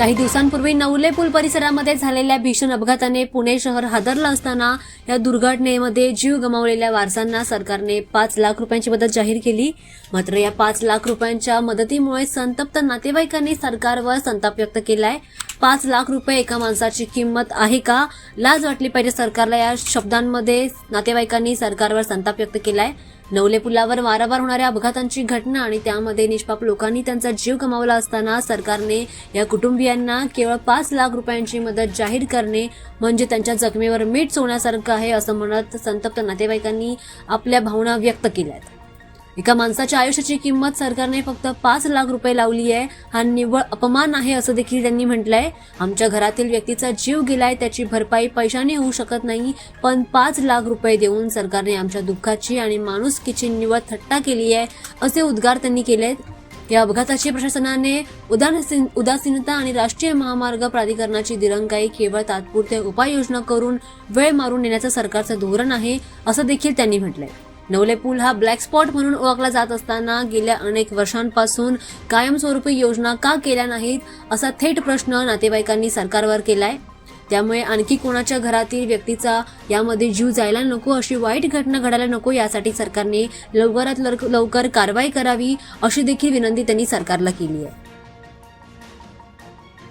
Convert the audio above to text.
काही दिवसांपूर्वी नवले पूल परिसरामध्ये झालेल्या भीषण अपघाताने पुणे शहर हादरलं असताना या दुर्घटनेमध्ये जीव गमावलेल्या वारसांना सरकारने पाच लाख रुपयांची मदत जाहीर केली. मात्र या पाच लाख रुपयांच्या मदतीमुळे संतप्त नातेवाईकांनी सरकारवर संताप व्यक्त केलाय. पाच लाख रुपये एका माणसाची किंमत आहे का? लाज वाटली पाहिजे सरकारला. या शब्दांमध्ये नातेवाईकांनी सरकारवर संताप व्यक्त केलाय. नवले पुलावर वारंवार होणाऱ्या अपघातांची घटना आणि त्यामध्ये निष्पाप लोकांनी त्यांचा जीव गमावला असताना सरकारने या कुटुंबियांना केवळ पाच लाख रुपयांची मदत जाहीर करणे म्हणजे त्यांच्या जखमेवर मीठ सोडण्यासारखं आहे असं म्हणत संतप्त नातेवाईकांनी आपल्या भावना व्यक्त केल्या आहेत एका माणसाच्या आयुष्याची किंमत सरकारने फक्त पाच लाख रुपये लावली आहे. हा निव्वळ अपमान आहे असं देखील त्यांनी म्हटलंय. आमच्या घरातील व्यक्तीचा जीव गेलाय त्याची भरपाई पैशाने होऊ शकत नाही. पण पाच लाख रुपये देऊन सरकारने आमच्या दुःखाची आणि माणुसकीची निवड थट्टा केली आहे असे उद्गार त्यांनी केलेत. या अपघाताची प्रशासनाने उदासीन उदासीनता आणि राष्ट्रीय महामार्ग प्राधिकरणाची दिरंगाई केवळ तात्पुरत्या उपाययोजना करून वेळ मारून नेण्याचं सरकारचं धोरण आहे असं देखील त्यांनी म्हटलंय. नवले पूल हा ब्लॅक स्पॉट म्हणून ओळखला जात असताना गेल्या अनेक वर्षांपासून कायमस्वरूपी योजना का केल्या नाहीत असा थेट प्रश्न नातेवाईकांनी सरकारवर केलाय. त्यामुळे आणखी कोणाच्या घरातील व्यक्तीचा यामध्ये जीव जायला नको अशी वाईट घटना घडायला नको यासाठी सरकारने लवकरात लवकर कारवाई करावी अशी देखील विनंती त्यांनी सरकारला केली आहे.